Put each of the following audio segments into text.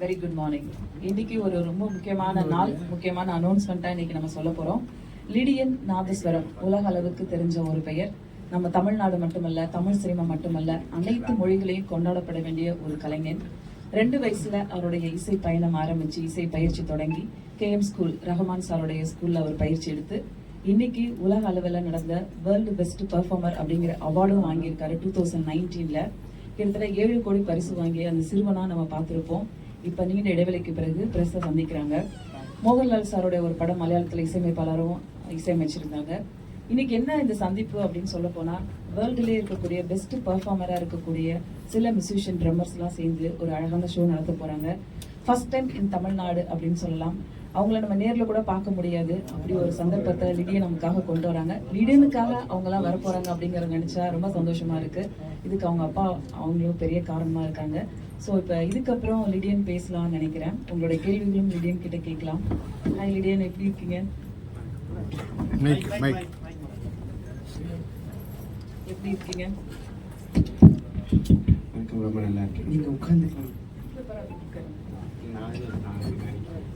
Very good morning இன்னைக்கு ஒரு ரொம்ப முக்கியமான நாள் முக்கியமான அனௌன்ஸ்மெண்ட்டாக இன்னைக்கு நம்ம சொல்ல போகிறோம் லிடியன் நாதஸ்வரம் உலக அளவுக்கு தெரிஞ்ச ஒரு பெயர். நம்ம தமிழ்நாடு மட்டுமல்ல தமிழ் சினிமா மட்டுமல்ல அனைத்து மொழிகளையும் கொண்டாடப்பட வேண்டிய ஒரு கலைஞன். ரெண்டு வயசுல அவருடைய இசை பயணம் ஆரம்பிச்சு இசை பயிற்சி தொடங்கி கேஎம் ஸ்கூல் ரஹ்மான் சாருடைய ஸ்கூல்ல அவர் பயிற்சி எடுத்து இன்னைக்கு உலக அளவில் நடந்த வேர்ல்டு பெஸ்ட் பெர்ஃபார்மர் அப்படிங்கிற அவார்டும் வாங்கியிருக்காரு. டூ தௌசண்ட் நைன்டீன்ல கிட்டத்தட்ட ஏழு கோடி பரிசு வாங்கி அந்த சிறுவனா நம்ம பார்த்துருப்போம். இப்ப நீண்ட இடைவெளிக்கு பிறகு பிரஸ சந்திக்கிறாங்க. மோகன்லால் சாரோட ஒரு படம் மலையாளத்துல இசையமைப்பாளரும் இசையமைச்சிருந்தாங்க. இன்னைக்கு என்ன இந்த சந்திப்பு அப்படின்னு சொல்ல போனா வேர்ல்டுலேயே இருக்கக்கூடிய பெஸ்ட் பர்ஃபார்மராக இருக்கக்கூடிய சில மியூசிஷியன் ட்ரம்மர்ஸ் எல்லாம் சேர்ந்து ஒரு அழகான ஷோ நடத்த போறாங்க. ஃபர்ஸ்ட் டைம் இன் தமிழ்நாடு அப்படின்னு சொல்லலாம். அவங்கள நம்ம நேர்ல கூட பார்க்க முடியாது. அப்படி ஒரு சந்தர்ப்பத்தை லிடியை நமக்காக கொண்டு வராங்க. லிடியனுக்காக அவங்க எல்லாம் அப்படிங்கிறத நினச்சா அப்படிங்கறத நினைச்சா ரொம்ப சந்தோஷமா இருக்கு. இதுக்கு அவங்க அப்பா அவங்களும் பெரிய காரணமா இருக்காங்க. ஸோ இப்போ இதுக்கப்புறம் லிடியன் பேசலாம்னு நினைக்கிறேன். உங்களுடைய கேள்விகளும் லிடியன் கிட்ட கேட்கலாம். ஹாய் லிடியன் எப்படி இருக்கீங்க? மைக் மைக் எப்படி இருக்கீங்க? ரொம்ப நல்லா இருக்கு. நீங்க உட்காந்துக்கலாம்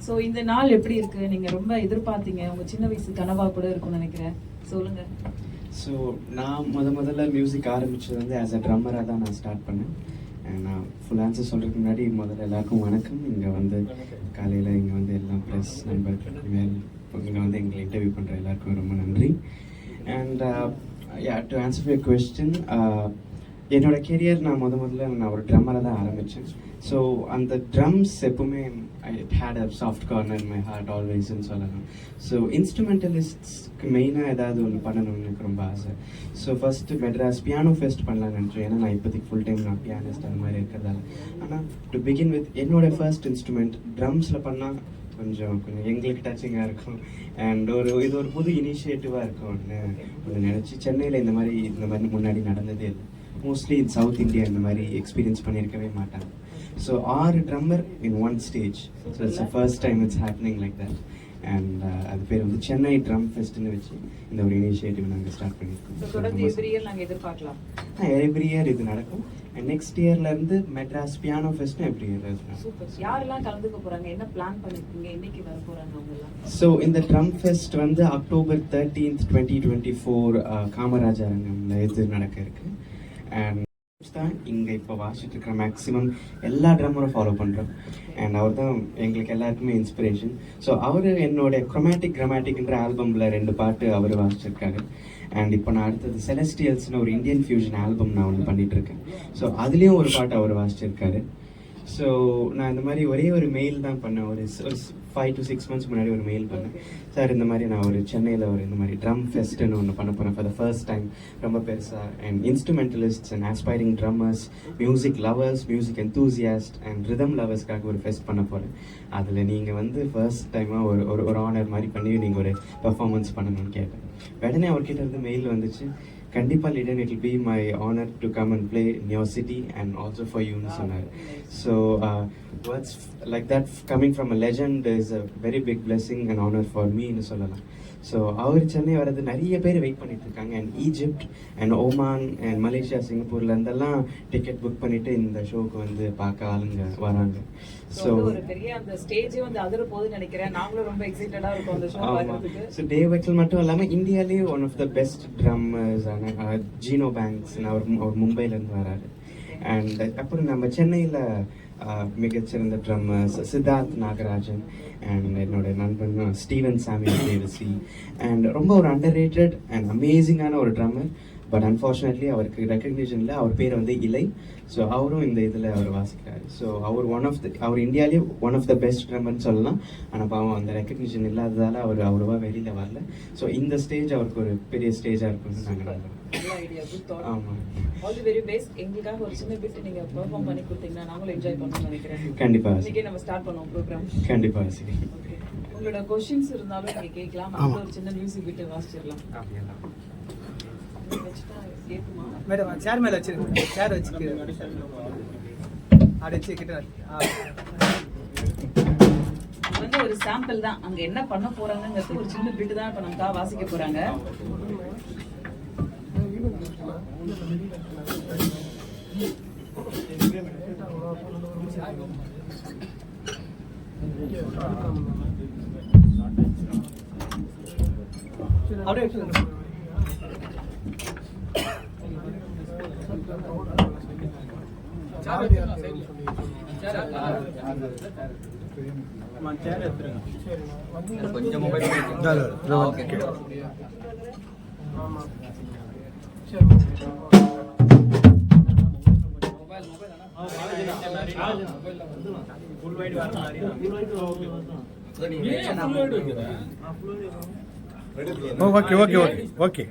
ஸோ இந்த நாள் எப்படி இருக்கு? நீங்க ரொம்ப எதிர்பார்த்தீங்க. உங்க சின்ன வயசு கனவா கூட இருக்கும்னு நினைக்கிறேன். சொல்லுங்க. ஸோ நான் முத முதல்ல மியூசிக் ஆரம்பிச்சது வந்து ஆஸ் அ ட்ரம்மராக தான் நான் ஸ்டார்ட் பண்ணேன். நான் ஃபுல் uh, ஆன்சர் சொல்கிறதுக்கு முன்னாடி முதல்ல எல்லாருக்கும் வணக்கம். இங்கே வந்து காலையில் இங்கே வந்து எல்லாம் ப்ரெஸ் நண்பர்கள் மேல் இங்கே வந்து எங்களை இன்டர்வியூ பண்ணுற எல்லாருக்கும் ரொம்ப நன்றி. And yeah to answer your question என்னோட கெரியர் நான் முத முதல்ல நான் ஒரு ட்ரம்மரை தான் ஆரம்பித்தேன் ஸோ அந்த ட்ரம்ஸ் எப்பவுமே I hate a soft corner my heart ஆல்வேஸ்ன்னு சொல்லலாம். ஸோ இன்ஸ்ட்ருமெண்டலிஸ்ட்ஸ்க்கு மெயினாக ஏதாவது ஒன்று பண்ணணும்னு எனக்கு ரொம்ப ஆசை. So first Madras piano fest பண்ணலாம்னு நினச்சேன். ஏன்னா நான் இப்போதைக்கு ஃபுல் டைம் நான் பியானிஸ்ட் அந்த மாதிரி இருக்கிறதால. ஆனால் டு பிகின் வித் என்னோட ஃபர்ஸ்ட் இன்ஸ்ட்ருமெண்ட் ட்ரம்ஸில் பண்ணால் கொஞ்சம் கொஞ்சம் எங்களுக்கு டச்சிங்காக இருக்கும். அண்ட் ஒரு இது ஒரு புது இனிஷியேட்டிவாக இருக்கும். ஒன்று ஒன்று நினச்சி சென்னையில் இந்த மாதிரி இந்த மாதிரி முன்னாடி நடந்ததே இல்லை. மோஸ்ட்லி இன் சவுத் இந்தியா இந்த மாதிரி எக்ஸ்பீரியன்ஸ் பண்ணியிருக்கவே மாட்டாங்க. ஸோ ஆறு drummer in one stage so it's first time it's happening like that and அது பேர் வந்து சென்னை ட்ரம் ஃபெஸ்ட்னு வச்சு இந்த ஒரு இனிஷியேட்டிவ் நாங்கள் ஸ்டார்ட் பண்ணியிருக்கோம். எவ்ரி இயர் இது நடக்கும். அண்ட் நெக்ஸ்ட் இயர்லேருந்து மெட்ராஸ் பியானோ ஃபெஸ்ட்டும் எவ்ரி இயர் யாரெல்லாம் கலந்துக்க போறாங்க? என்ன பிளான் பண்ணிருக்கீங்க? என்னைக்கு வர எல்லாம் ஸோ இந்த ட்ரம் ஃபெஸ்ட் வந்து October thirteenth twenty twenty four Kamarajar அரங்கம்ல இது நடக்க இருக்கு. அண்ட் தான் இங்கே இப்போ வாசிட்டு இருக்கிற மேக்ஸிமம் எல்லா ட்ரம்மரும் ஃபாலோ பண்ணுறோம் அண்ட் அவர் தான் எங்களுக்கு எல்லாருக்குமே இன்ஸ்பிரேஷன் ஸோ அவர் என்னுடைய குரோமேட்டிக் கிரமேட்டிக்ன்ற ஆல்பமில் ரெண்டு பாட்டு அவர் வாசிச்சிருக்காரு. அண்ட் இப்போ நான் அடுத்தது செலஸ்டியல்ஸ்னு ஒரு இந்தியன் ஃபியூஷன் ஆல்பம் நான் ஒன்று பண்ணிகிட்ருக்கேன் இருக்கேன் ஸோ அதுலேயும் ஒரு பாட்டு அவர் வாசிச்சிருக்காரு. ஸோ நான் இந்த மாதிரி ஒரே ஒரு மெயில் தான் பண்ணேன். ஒரு ஃபைவ் டு சிக்ஸ் மந்த்ஸ் முன்னாடி ஒரு மெயில் பண்ணேன். சார் இந்த மாதிரி நான் ஒரு சென்னையில் ஒரு இந்த மாதிரி ட்ரம் ஃபெஸ்ட்டுன்னு ஒன்று பண்ண போகிறேன் ஃபார் த ஃபர்ஸ்ட் டைம் ரொம்ப பெருசாக and instrumentalists and aspiring drummers music lovers music enthusiast and rhythm லவர்ஸ்க்காக ஒரு ஃபெஸ்ட் பண்ண போகிறேன் அதில் நீங்கள் வந்து ஃபர்ஸ்ட் டைமாக ஒரு ஒரு ஒரு ஆனர் மாதிரி பண்ணி நீங்கள் ஒரு பெர்ஃபார்மன்ஸ் பண்ணணும்னு கேட்டேன். உடனே அவர்கிட்ட இருந்து மெயில் வந்துச்சு. கண்டிப்பாக written it be my honour to come and play in your city and also for யூன்னு சொன்னார் so words like that coming from a legend is a very big blessing and honour for மீன்னு சொல்லலாம் so அவர் சென்னை வர்றது நிறைய பேர் wait பண்ணிட்டு இருக்காங்க. And Egypt and Oman and Malaysia சிங்கப்பூர்ல இருந்தெல்லாம் டிக்கெட் புக் பண்ணிட்டு இந்த ஷோக்கு வந்து பார்க்க ஆளுங்க வராங்க. ஸோ ஒரு பெரிய அந்த ஸ்டேஜே வந்து அதிர போகுதுன்னு நினைக்கிறேன். நாங்களும் ரொம்ப எக்ஸைட்டடா இருக்கோம் அந்த ஷோ பார்க்கறதுக்கு. ஸோ டேவ் வெக்கல் மட்டும் இல்லாமல் இந்தியாலேயே one of the best drummers ஆன ஜீனோ பேங்க்ஸ் அவர் அவர் மும்பைலேருந்து வராரு. அண்ட் அப்புறம் நம்ம சென்னையில் மிகச்சிறந்த ட்ரம்மர்ஸ் சித்தார்த் நாகராஜன் அண்ட் என்னோட நண்பன் ஸ்டீவன் சாமி தேவசி அண்ட் ரொம்ப ஒரு அண்டர் ரேட்டட் அண்ட் அமேசிங்கான ஒரு ட்ரம்மர் பட் அன்ஃபார்ச்சுனேட்லி அவருக்கு ரெக்கக்னிஷனில் அவர் பேர் வந்து இலை. ஸோ அவரும் இந்த இதில் அவர் வாசிக்கிறாரு. ஸோ அவர் ஒன் ஆஃப் த அவர் இந்தியாலேயே ஒன் ஆஃப் த பெஸ்ட் ட்ரம்மர்னு சொல்லலாம். ஆனால் பாவம் அந்த ரெக்கக்னிஷன் இல்லாததால் அவர் அவ்வளோவா வெளியில் வரல. ஸோ இந்த ஸ்டேஜ் அவருக்கு ஒரு பெரிய ஸ்டேஜாக இருக்கும்னு நாங்கள் தாட் ஆமாம் ஆல் தி வெரி பெஸ்ட் எங்களுக்காக ஒரு சின்ன பிட் நீங்க பெர்ஃபார்ம் பண்ணி கொடுத்தீங்கன்னா நாங்களும் என்ஜாய் பண்ணணும்னு நினைக்கிறேன். கண்டிப்பாக இன்னைக்கே நம்ம ஸ்டார்ட் பண்ணுவோம் ப்ரோக்ராம் கண்டிப்பாக சரி உங்களோட கொஸ்டின்ஸ் இருந்தாலும் நீங்க கேட்கலாம். ஒரு சின்ன மியூசிக் பிட் வாசிச்சிடலாம். மேடம் சேர் மேல வச்சிருங்க சேர் வச்சுட்டு. அப்படி வச்சு கிட்ட ஆ. இது வந்து ஒரு சாம்பிள் தான். அங்க என்ன பண்ண போறாங்கங்கிறது ஒரு சின்ன பிட் தான் இப்ப நமக்காக வாசிக்க போறாங்க. அப்படியே வச்சுக்கோங்க. அம்மா, ஓகே வர மாதிரி. Okay okay okay okay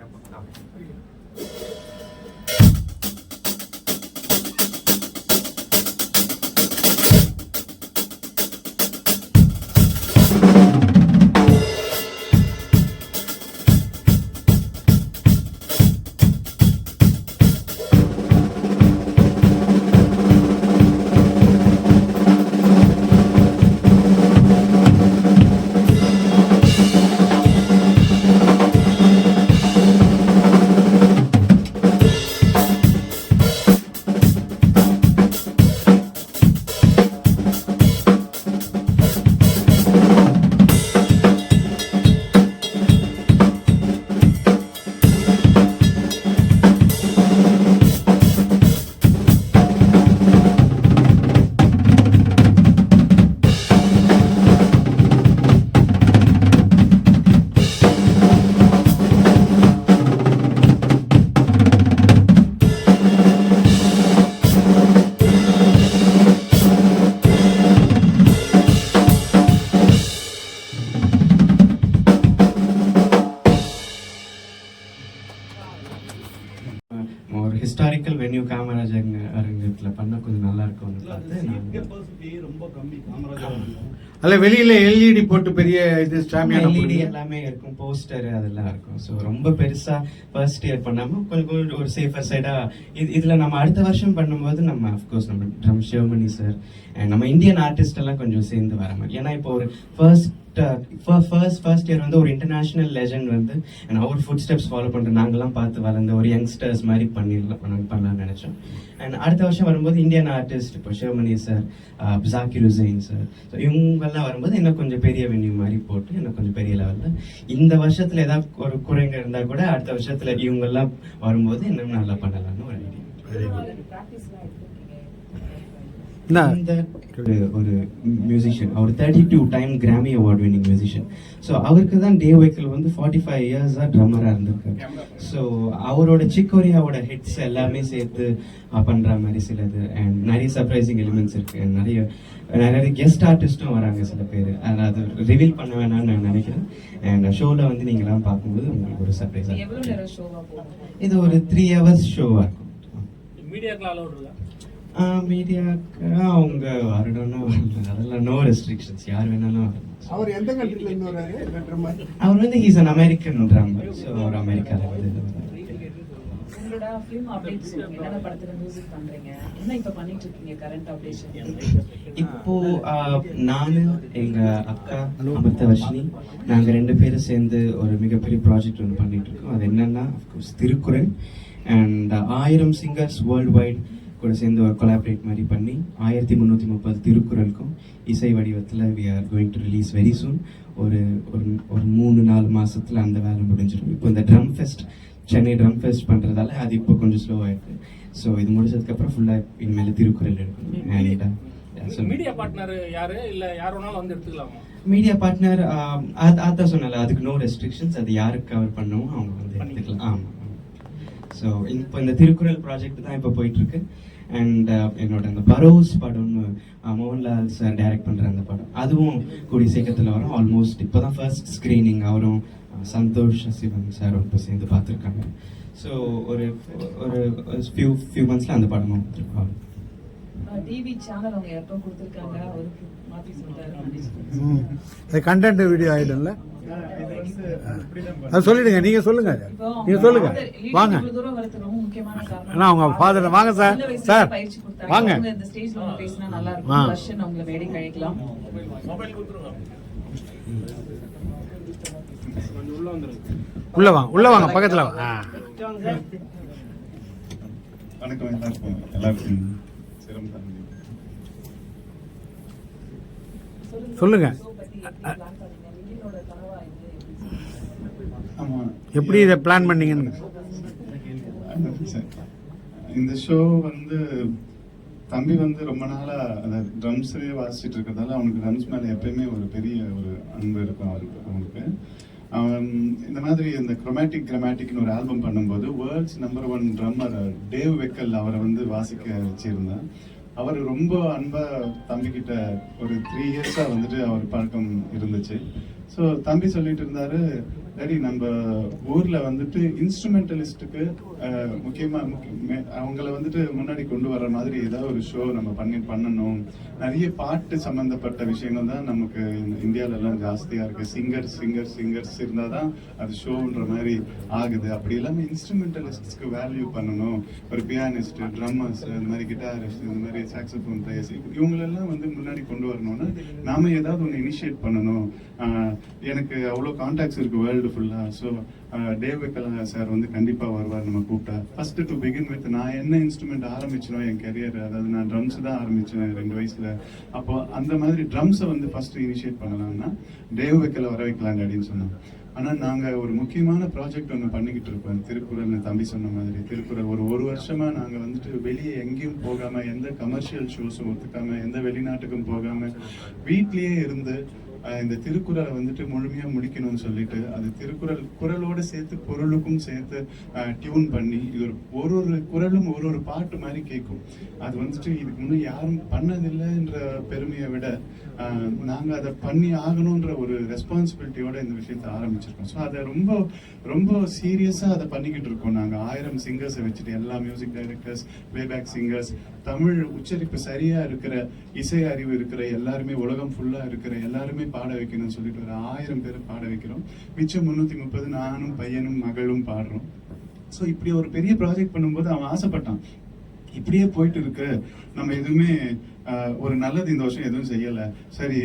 historical venue Kamaraj அரங்க- அரங்கத்துல பண்ண கொஞ்சம் நல்லா இருக்கும்னு பார்த்து நான் அல்ல வெளியில எல்இடி போட்டு பெரிய இது ஸ்டாமியான எல்இடி போடுவீங்க. எல்லாமே இருக்கும் போஸ்டர் அதெல்லாம் இருக்கும். ஸோ ரொம்ப பெருசா ஃபர்ஸ்ட் இயர் பண்ணாம கொஞ்சம் ஒரு சேஃபர் சைடா இது இதுல நம்ம அடுத்த வருஷம் பண்ணும்போது நம்ம அஃப்கோர்ஸ் நம்ம ட்ரம் சிவமணி சார் நம்ம இந்தியன் ஆர்டிஸ்ட் எல்லாம் கொஞ்சம் சேர்ந்து வர மாதிரி. ஏன்னா இப்போ ஒரு ஃபர்ஸ்ட் ஃபர்ஸ்ட் ஃபர்ஸ்ட் இயர் வந்து ஒரு இன்டர்நேஷனல் லெஜண்ட் வந்து and அவர் ஃபுட் ஸ்டெப்ஸ் ஃபாலோ பண்ற நாங்கெல்லாம் பார்த்து வளர்ந்த ஒரு யங்ஸ்டர்ஸ் மாதிரி பண்ணிடலாம் பண்ணலாம்னு நினைச்சோம். அண்ட் அடுத்த வருஷம் வரும்போது இந்தியன் ஆர்டிஸ்ட் இப்போ Sivamani sir Zakir Hussain sir so இவங்கெல்லாம் வரும்போது இன்னும் கொஞ்சம் பெரிய வென்யூ மாதிரி போட்டு இன்னும் கொஞ்சம் பெரிய லெவலில் இந்த வருஷத்துல ஏதாவது ஒரு குறைங்க இருந்தா கூட அடுத்த வருஷத்துல இவங்கெல்லாம் வரும்போது இன்னும் நல்லா பண்ணலாம்னு ஒரு ஐடியா ப்ராக்டிஸ்லாம் எடுத்துருக்கீங்க என்ன? இந்த ஒரு ஒரு மியூசிஷியன் அவர் thirty two time Grammy award winning musician so அவருக்கு தான் டே வைக்கல் வந்து ஃபார்ட்டி ஃபைவ் இயர்ஸாக ட்ரம்மராக இருந்திருக்காரு ஸோ அவரோட சிக்கோரியாவோட ஹிட்ஸ் எல்லாமே சேர்த்து பண்ற மாதிரி சிலது. அண்ட் நிறைய சர்ப்ரைசிங் எலிமெண்ட்ஸ் இருக்கு. And நிறைய நிறைய கெஸ்ட் ஆர்டிஸ்ட்டும் வராங்க சில பேர். அது ரிவீல் பண்ண வேணாம்னு நான் நினைக்கிறேன். அண்ட் ஷோவில் வந்து நீங்களாம் பார்க்கும்போது உங்களுக்கு ஒரு சர்ப்ரைஸாக இது ஒரு த்ரீ ஹவர்ஸ் ஷோவாக இருக்கும். மீடியாவுக்கு அவங்க வரணும்னா வரலாம் அதெல்லாம் நோ ரெஸ்ட்ரிக்ஷன்ஸ் யார் வேணாலும் அவர் எந்த கண்ட்ரில இருந்து வராரு அவர் வந்து he's an American drummer so அவர் அமெரிக்காவில் வந்து இப்ப நானு எங்க அக்கா அமிர்த வர்ஷினி நாங்க ரெண்டு பேரும் சேர்ந்து ஒரு மிகப்பெரிய ப்ராஜெக்ட் ஒன்று பண்ணிட்டு இருக்கோம் அது என்னன்னா திருக்குறள். அண்ட் ஆயிரம் சிங்கர்ஸ் வேர்ல்டு வைட் கூட சேர்ந்து ஒரு கொலாபரேட் மாதிரி பண்ணி ஆயிரத்தி முந்நூற்றி முப்பது திருக்குறளுக்கும் இசை வடிவத்தில் we are going to release very soon ஒரு ஒரு ஒரு மூணு நாலு மாசத்துல அந்த வேலை முடிஞ்சிடும். இப்போ இந்த drum fest Chennai drum fest பண்றதால அது இப்போ கொஞ்சம் ஸ்லோ ஆயிருக்கு. ஸோ இது முடிச்சதுக்கப்புறம் ஃபுல்லாக இனிமேல் திருக்குறள் எடுக்கணும். மீடியா பார்ட்னர் யாரு? இல்ல யார் வேணாலும் வந்து எடுத்துக்கலாமா? மீடியா பார்ட்னர் அதான் சொன்னல அதுக்கு நோ ரெஸ்ட்ரிக்ஷன்ஸ் அது யாருக்கு கவர் பண்ணவும் அவங்க வந்து எடுத்துக்கலாம். ஆமாம் ஸோ இப்போ இந்த திருக்குறள் ப்ராஜெக்ட் தான் இப்போ போயிட்டுருக்கு. அண்ட் uh, என்னோட அந்த பரோஸ் படம்னு மோகன்லால் சார் டைரக்ட் பண்ணுற அந்த படம். அதுவும் கூடிய சீக்கிரத்தில் வரும். ஆல்மோஸ்ட் இப்போ தான் ஃபர்ஸ்ட் ஸ்க்ரீனிங் அவரும் சந்தோஷ் சிவன் சாரும் இப்போ சேர்ந்து பார்த்துருக்காங்க. ஸோ ஒரு ஒரு ஃபியூ ஃபியூ மந்த்ஸில் அந்த படமும் வந்துருக்கோம் டிவி சேனல் அவங்க எப்போ கொடுத்துருக்காங்க? அவருக்கு மாத்தி சொல்லிட்டாரு. அது கண்டென்ட் வீடியோ ஆயிடும்ல? அது சொல்லிடுங்க நீங்க சொல்லுங்க. நீங்க சொல்லுங்க. வாங்க. அண்ணா, உங்க father, வாங்க சார். சார். வாங்க. அவங்க இந்த ஸ்டேஜ்ல வந்து பேசினா நல்லா. இருக்கும். அவங்கள மேடை கழிக்கலாம் மொபைல் கொடுத்துருங்க. உள்ள வாங்க உள்ள வாங்க பக்கத்துல வாங்க. வணக்கம் எல்லாருக்கும். எல்லாருக்கும். சிரம் தம்பி சொல்லுங்க. எப்படி இது பிளான் பண்ணீங்கன்னு? சரி. இந்த ஷோ வந்து தம்பி வந்து ரொம்ப நாளா அந்த ட்ரம்ஸே வாசிச்சுட்டு இருக்கிறதால அவனுக்கு ட்ரம்ஸ் மேல எப்பயுமே ஒரு பெரிய ஒரு அன்பு இருக்கும் அவருக்கு அவனுக்கு. அவன் Um, இந்த மாதிரி இந்த குரோமேட்டிக் கிரமேட்டிக்னு ஒரு ஆல்பம் பண்ணும்போது world's number one drummer Dave Weckl அவரை வந்து வாசிக்க வச்சிருந்தேன் அவர் ரொம்ப அன்பா தம்பிக்கிட்ட ஒரு த்ரீ இயர்ஸா வந்துட்டு அவர் பழக்கம் இருந்துச்சு. ஸோ தம்பி சொல்லிட்டு இருந்தாரு சரி நம்ம ஊர்ல வந்துட்டு இன்ஸ்ட்ருமெண்டலிஸ்ட்டுக்கு முக்கியமா மே- அவங்கள வந்துட்டு முன்னாடி கொண்டு வர மாதிரி ஏதாவது ஒரு ஷோ நம்ம பண்ணி பண்ணணும். நிறைய பாட்டு சம்பந்தப்பட்ட விஷயங்கள் தான் நமக்கு இந்த எல்லாம் ஜாஸ்தியா இருக்கு. சிங்கர் சிங்கர் சிங்கர்ஸ் இருந்தாதான் அது ஷோன்ற மாதிரி ஆகுது. அப்படி இல்லாமல் இன்ஸ்ட்ருமெண்டலிஸ்ட்ஸ்க்கு வேல்யூ பண்ணணும். ஒரு பியானிஸ்ட் ட்ரம்மர்ஸ் இந்த மாதிரி கிட்டாரிஸ்ட் இந்த மாதிரி சாக்ஸபோன் பிளேயர்ஸ் இவங்களெல்லாம் வந்து முன்னாடி கொண்டு வரணும்னா நாம ஏதாவது ஒன்று இனிஷியேட் பண்ணணும். எனக்கு அவ்வளோ கான்டாக்ட்ஸ் இருக்கு வேர்ல்டு ஃபுல்லா ஸோ டேவ் கலா சார் வந்து கண்டிப்பா வருவார் நம்ம கூப்பிட்டா. ஃபர்ஸ்ட் டு பிகின் வித் நான் என்ன இன்ஸ்ட்ருமெண்ட் ஆரம்பிச்சனோ என் கெரியர் அதாவது நான் ட்ரம்ஸ் தான் ஆரம்பிச்சேன் ரெண்டு வயசுல. அப்போ அந்த மாதிரி ட்ரம்ஸை வந்து ஃபர்ஸ்ட் இனிஷியேட் பண்ணலாம்னா டேவ் வெக்கலை வர வைக்கலாம் அப்படின்னு சொன்னாங்க. ஆனா நாங்க ஒரு முக்கியமான ப்ராஜெக்ட் ஒன்று பண்ணிக்கிட்டு இருக்கோம். திருக்குறள்னு தம்பி சொன்ன மாதிரி. திருக்குறள் ஒரு ஒரு வருஷமா நாங்க வந்துட்டு வெளியே எங்கேயும் போகாம எந்த கமர்ஷியல் ஷோஸும் ஒத்துக்காம எந்த வெளிநாட்டுக்கும் போகாம வீட்லயே இருந்து இந்த திருக்குறளை வந்துட்டு முழுமையா முடிக்கணும்னு சொல்லிட்டு அது திருக்குறள் குறளோட சேர்த்து பொருளுக்கும் சேர்த்து டியூன் பண்ணி இது ஒரு ஒரு ஒரு குறளும் ஒரு ஒரு பாட்டு மாதிரி கேட்கும். அது வந்துட்டு இதுக்கு முன்னே யாரும் பண்ணதில்லைன்ற பெருமையை விட நாங்கள் நாங்க அதை பண்ணி ஆகணுன்ற ஒரு ரெஸ்பான்சிபிலிட்டியோட இந்த விஷயத்தை ஆரம்பிச்சிருக்கோம். ஸோ அதை ரொம்ப ரொம்ப சீரியஸா அதை பண்ணிக்கிட்டு இருக்கோம் நாங்க. ஆயிரம் சிங்கர்ஸை வச்சுட்டு எல்லா music directors playback singers Tamil உச்சரிப்பு சரியா இருக்கிற இசை அறிவு இருக்கிற எல்லாருமே உலகம் ஃபுல்லா இருக்கிற எல்லாருமே பாட வைக்கணும்னு சொல்லிட்டு ஒரு ஆயிரம் பேர் பாட வைக்கிறோம். மிச்சம் முன்னூத்தி முப்பது நானும் பையனும் மகளும் பாடுறோம். ஸோ இப்படி ஒரு பெரிய ப்ராஜெக்ட் பண்ணும்போது அவன் ஆசைப்பட்டான். இப்படியே போயிட்டு இருக்கு. நம்ம எதுவுமே ஒரு நல்லது இந்த வருஷம் எதுவும் செய்யல. சரி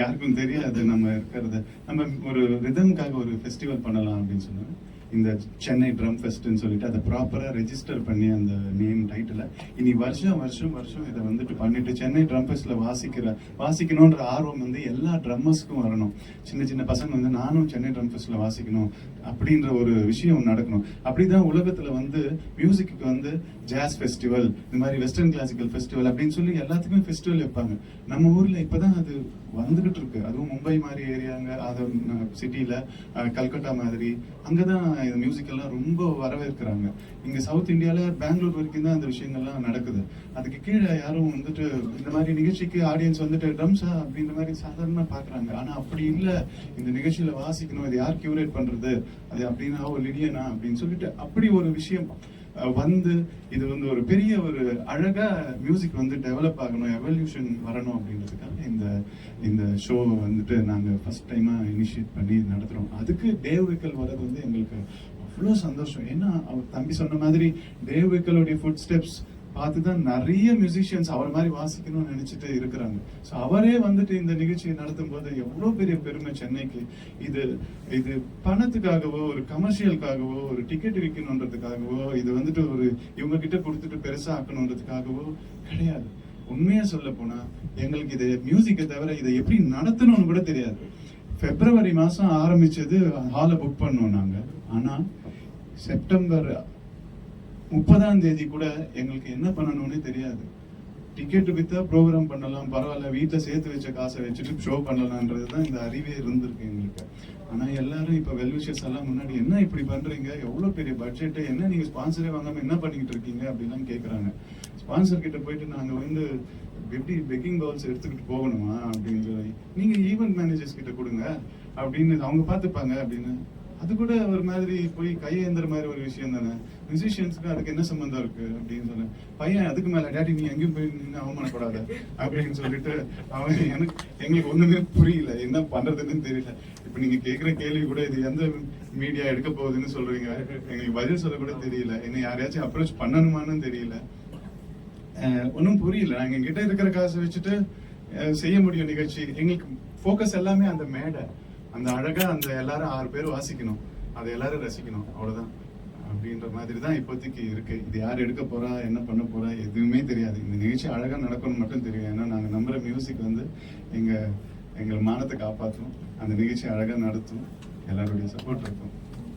யாருக்கும் தெரியாது நம்ம இருக்கிறது. நம்ம ஒரு ரிதம்காக ஒரு ஃபெஸ்டிவல் பண்ணலாம் அப்படின்னு சொன்னாங்க இந்த சென்னை ட்ரம் ஃபெஸ்ட்னு சொல்லிட்டு அதை ப்ராப்பராக ரெஜிஸ்டர் பண்ணி அந்த நேம் டைட்டில் இனி வருஷம் வருஷம் வருஷம் இதை வந்துட்டு பண்ணிட்டு சென்னை ட்ரம் ஃபெஸ்ட்டில் வாசிக்கிற வாசிக்கணுன்ற ஆர்வம் வந்து எல்லா ட்ரம்மர்ஸ்க்கும் வரணும். சின்ன சின்ன பசங்க வந்து நானும் சென்னை ட்ரம் ஃபெஸ்ட்டில் வாசிக்கணும் அப்படின்ற ஒரு விஷயம் நடக்கணும். அப்படிதான் உலகத்தில் வந்து மியூசிக்கு வந்து ஜாஸ் ஃபெஸ்டிவல் இந்த மாதிரி வெஸ்டர்ன் கிளாசிக்கல் ஃபெஸ்டிவல் அப்படின்னு சொல்லி எல்லாத்துக்குமே ஃபெஸ்டிவல் வைப்பாங்க. நம்ம ஊரில் இப்போ தான் அது வந்துகிட்டு இருக்கு. அதுவும் மும்பை மாதிரி ஏரியாங்க அது சிட்டியில் கல்கட்டா மாதிரி அங்கே தான் இந்த மியூசிக்கெல்லாம் ரொம்ப வரவேற்கிறாங்க. இங்கே சவுத் இந்தியாவில் பெங்களூர் வரைக்கும் தான் அந்த விஷயங்கள்லாம் நடக்குது. அதுக்கு கீழே யாரும் வந்துட்டு இந்த மாதிரி நிகழ்ச்சிக்கு ஆடியன்ஸ் வந்துட்டு ட்ரம்ஸா அப்படின்ற மாதிரி சாதாரணமாக பார்க்குறாங்க ஆனால் அப்படி இல்லை. இந்த நிகழ்ச்சியில் வாசிக்கணும். இது யார் கியூரேட் பண்ணுறது அது அப்படின்னா ஒரு லிடியனா அப்படின்னு சொல்லிட்டு அப்படி ஒரு விஷயம் வந்து இது வந்து ஒரு பெரிய ஒரு அழகா மியூசிக் வந்து டெவலப் ஆகணும் எவல்யூஷன் வரணும் அப்படின்றதுக்காக இந்த இந்த ஷோ வந்துட்டு நாங்கள் ஃபர்ஸ்ட் டைமா இனிஷியேட் பண்ணி நடத்துகிறோம் அதுக்கு டேவ் விக்கல் வர்றது வந்து எங்களுக்கு அவ்வளோ சந்தோஷம். ஏன்னா அவர் தம்பி சொன்ன மாதிரி டேவ் விக்கலுடைய ஃபுட் ஸ்டெப்ஸ் பார்த்து தான் நிறைய மியூசிஷியன்ஸ் அவர் மாதிரி வாசிக்கணும்னு நினைச்சிட்டு இருக்கிறாங்க. ஸோ அவரே வந்துட்டு இந்த நிகழ்ச்சியை நடத்தும் போது எவ்வளோ பெரிய பெருமை சென்னைக்கு. இது இது பணத்துக்காகவோ ஒரு கமர்ஷியலுக்காகவோ ஒரு டிக்கெட் விற்கணுன்றதுக்காகவோ இது வந்துட்டு ஒரு இவங்க கிட்ட கொடுத்துட்டு பெருசாக ஆக்கணுன்றதுக்காகவோ கிடையாது. உண்மையாக சொல்ல போனால் எங்களுக்கு இதை மியூசிக்கை தவிர இதை எப்படி நடத்தணும்னு கூட தெரியாது. பிப்ரவரி மாதம் ஆரம்பிச்சது ஹாலை புக் பண்ணோம் நாங்கள் ஆனால் செப்டம்பர் முப்பதாம் தேதி கூட எங்களுக்கு என்ன பண்ணணும்னே தெரியாது. டிக்கெட் வித்தா ப்ரோக்ராம் பண்ணலாம் பரவாயில்ல வீட்டில் சேர்த்து வச்ச காசை வச்சுட்டு ஷோ பண்ணலான்றது தான் இந்த அறிவே இருந்திருக்கு எங்களுக்கு. ஆனால் எல்லாரும் இப்போ வெல்விஷஸ் எல்லாம் முன்னாடி என்ன இப்படி பண்ணுறீங்க எவ்வளோ பெரிய பட்ஜெட்டு என்ன நீங்கள் ஸ்பான்சரே வாங்காமல் என்ன பண்ணிக்கிட்டு இருக்கீங்க? அப்படிலாம் கேட்குறாங்க ஸ்பான்சர் கிட்ட போயிட்டு நாங்கள் வந்து எப்படி பெக்கிங் பவுல்ஸ் எடுத்துக்கிட்டு போகணுமா அப்படின்னு சொல்லி நீங்கள் ஈவெண்ட் மேனேஜர்ஸ் கிட்ட கொடுங்க அப்படின்னு அவங்க பார்த்துப்பாங்க அப்படின்னு அது கூட ஒரு மாதிரி போய் கையேந்திர மாதிரி ஒரு விஷயம் தானே. மியூசிஷியன்ஸ்க்கு அதுக்கு என்ன சம்மந்தம் இருக்கு அப்படின்னு சொன்னேன். பையன் அதுக்கு மேல டேடி நீ எங்கேயும் போய் நின்று அவமானப்படாத அப்படின்னு சொல்லிட்டு அவன் எனக்கு எங்களுக்கு ஒண்ணுமே புரியல. என்ன பண்றதுன்னு தெரியல. இப்ப நீங்க கேக்குற கேள்வி கூட இது எந்த மீடியா எடுக்க போகுதுன்னு சொல்றீங்க. எங்களுக்கு பதில் சொல்ல கூட தெரியல. என்ன யாரையாச்சும் அப்ரோச் பண்ணணுமான்னு தெரியல. ஒன்றும் புரியல. நாங்கள் எங்கிட்ட இருக்கிற காசை வச்சுட்டு செய்ய முடியும் நிகழ்ச்சி. எங்களுக்கு ஃபோக்கஸ் எல்லாமே அந்த மேடை. அந்த அழகா அந்த எல்லாரும் ஆறு பேர் வாசிக்கணும். அதை எல்லாரும் ரசிக்கணும். அவ்வளவுதான். அப்படின்ற மாதிரி தான் இப்போதைக்கு இருக்கு. இது யார் எடுக்க போறா என்ன பண்ண போறா எதுவுமே தெரியாது. இந்த நிகழ்ச்சி அழகா நடக்கணும் மட்டும் தெரியும். ஏன்னா நாங்க நம்புற மியூசிக் வந்து எங்க எங்கள் மானத்தை காப்பாற்றும். அந்த நிகழ்ச்சி அழகாக நடத்தும். எல்லாருடைய சப்போர்ட் இருக்கும்.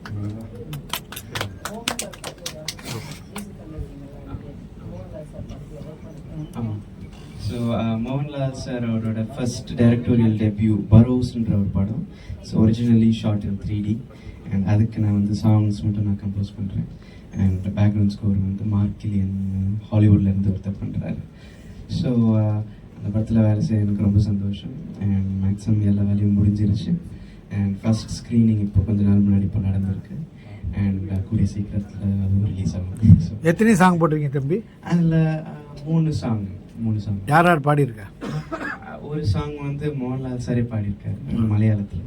அவ்வளவுதான். ஆமாம் ஸோ மோகன்லால் சார் அவரோட ஃபர்ஸ்ட் டைரக்டோரியல் டெபியூ பரோஸ்ன்ற ஒரு படம். So originally shot in three D and அதுக்கு நான் வந்து சாங்ஸ் மட்டும் நான் கம்போஸ் பண்ணுறேன் அண்ட் பேக்ரவுண்ட் ஸ்கோர் வந்து மார்க் கிலியன் ஹாலிவுட்லேருந்து ஒருத்தர் பண்ணுறாரு ஸோ அந்த படத்தில் வேலை செய்ய எனக்கு ரொம்ப சந்தோஷம். அண்ட் மேக்ஸிமம் எல்லா வேலையும் முடிஞ்சிருச்சு. அண்ட் ஃபர்ஸ்ட் ஸ்க்ரீனிங் இப்போ கொஞ்ச நாள் முன்னாடி இப்போ நடந்திருக்கு. அண்ட் கூடிய சீக்கிரத்தில் அதுவும் ரிலீஸ் ஆகும். ஸோ எத்தனை சாங் போட்டிருக்கீங்க தம்பி? அதில் மூணு சாங் மூணு சாங் யார் யார் பாடியிருக்கா ஒரு சாங் வந்து மோகன்லால் சாரே பாடியிருக்காரு மலையாளத்தில்.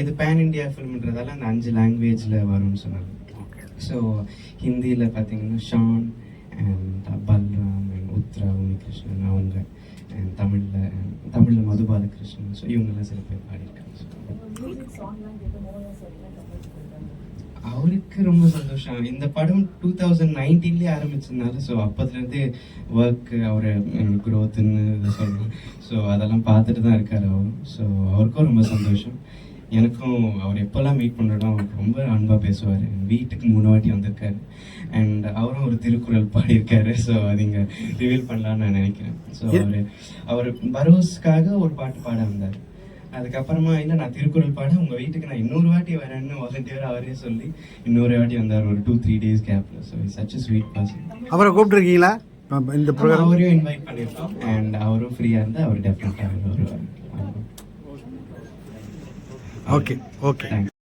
இது பேன் இண்டியா ஃபிலிம்ன்றதால அந்த அஞ்சு லாங்குவேஜில் வரும்னு சொன்னாங்க. ஸோ ஹிந்தியில் பார்த்தீங்கன்னா ஷான் அண்ட் பல்ராம் அண்ட் உத்ரா உன்னிகிருஷ்ணன் அவங்க அண்ட் தமிழில் தமிழில் மது பாலகிருஷ்ணன் ஸோ இவங்கெல்லாம் சில பேர் பாடியிருக்காங்க. அவருக்கு ரொம்ப சந்தோஷம். இந்த படம் டூ தௌசண்ட் நைன்டீன்லேயே ஆரம்பிச்சதுனால ஸோ அப்போதுலேருந்தே ஒர்க் அவர் க்ரோத்துன்னு சொல்லணும் ஸோ அதெல்லாம் பார்த்துட்டு தான் இருக்கார் அவரும் ஸோ அவருக்கும் ரொம்ப சந்தோஷம். எனக்கும் அவர் எப்போல்லாம் மீட் பண்ணுறோம் அவர் ரொம்ப அன்பாக பேசுவார். வீட்டுக்கு மூணு வாட்டி வந்திருக்காரு. அண்ட் அவரும் ஒரு திருக்குறள் பாடியிருக்காரு. ஸோ அது இங்கே ரிவீல் பண்ணலான்னு நான் நினைக்கிறேன். ஸோ அவர் அவர் பரோஸ்க்காக ஒரு பாட்டு பாட வந்தார். அதுக்கப்புறமா இல்லை நான் திருக்குறள் பாட உங்கள் வீட்டுக்கு நான் இன்னொரு வாட்டி வரேன்னு வாலண்டியர் அவரே சொல்லி இன்னொரு வாட்டி வந்தார் ஒரு டூ த்ரீ டேஸ் கேப்பில் so such a sweet person அவரை கூப்பிட்டுருக்கீங்களா? இந்த ப்ரோக்ராம் அவரையும் இன்வைட் பண்ணியிருக்கோம் அண்ட் அவரும் ஃப்ரீயாக இருந்தால் அவர் டெஃபினட்டாக வருவார். Okay okay thanks